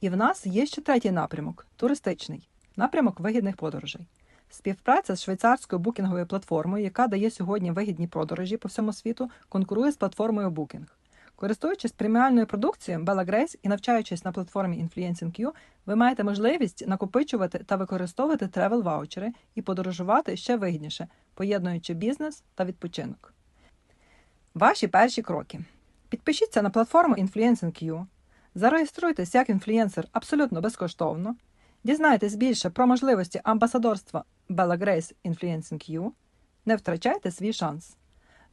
І в нас є ще третій напрямок туристичний напрямок вигідних подорожей. Співпраця з швейцарською букінговою платформою, яка дає сьогодні вигідні подорожі по всьому світу, конкурує з платформою Booking. Користуючись преміальною продукцією Bella Grace і навчаючись на платформі Influencing.you, ви маєте можливість накопичувати та використовувати тревел ваучери і подорожувати ще вигідніше, поєднуючи бізнес та відпочинок. Ваші перші кроки. Підпишіться на платформу Influencing.you, зареєструйтесь як інфлюенсер абсолютно безкоштовно, дізнайтесь більше про можливості амбасадорства Bella Grace Influencing.you, не втрачайте свій шанс.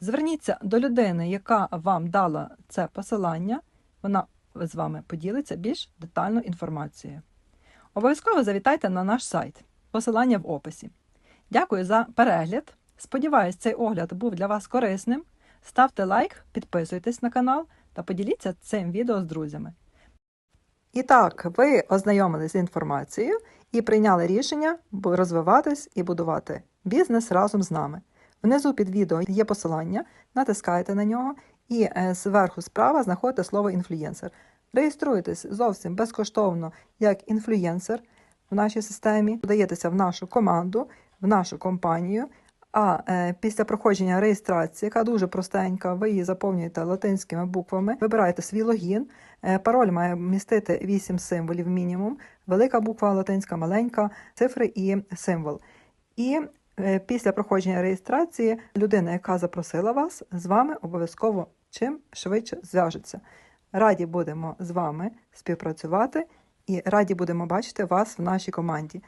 Зверніться до людини, яка вам дала це посилання, вона з вами поділиться більш детальною інформацією. Обов'язково завітайте на наш сайт, посилання в описі. Дякую за перегляд. Сподіваюсь, цей огляд був для вас корисним. Ставте лайк, підписуйтесь на канал та поділіться цим відео з друзями. І так, ви ознайомились з інформацією і прийняли рішення розвиватись і будувати бізнес разом з нами. Внизу під відео є посилання, натискайте на нього і е, зверху справа знаходите слово інфлюєнсер. Реєструєтесь зовсім безкоштовно як інфлюєнсер в нашій системі, додаєтеся в нашу команду, в нашу компанію. А е, після проходження реєстрації, яка дуже простенька, ви її заповнюєте латинськими буквами, вибираєте свій логін. Е, пароль має містити 8 символів мінімум, велика буква латинська, маленька, цифри і символ. І е, після проходження реєстрації людина, яка запросила вас, з вами обов'язково чим швидше зв'яжеться. Раді будемо з вами співпрацювати і раді будемо бачити вас в нашій команді.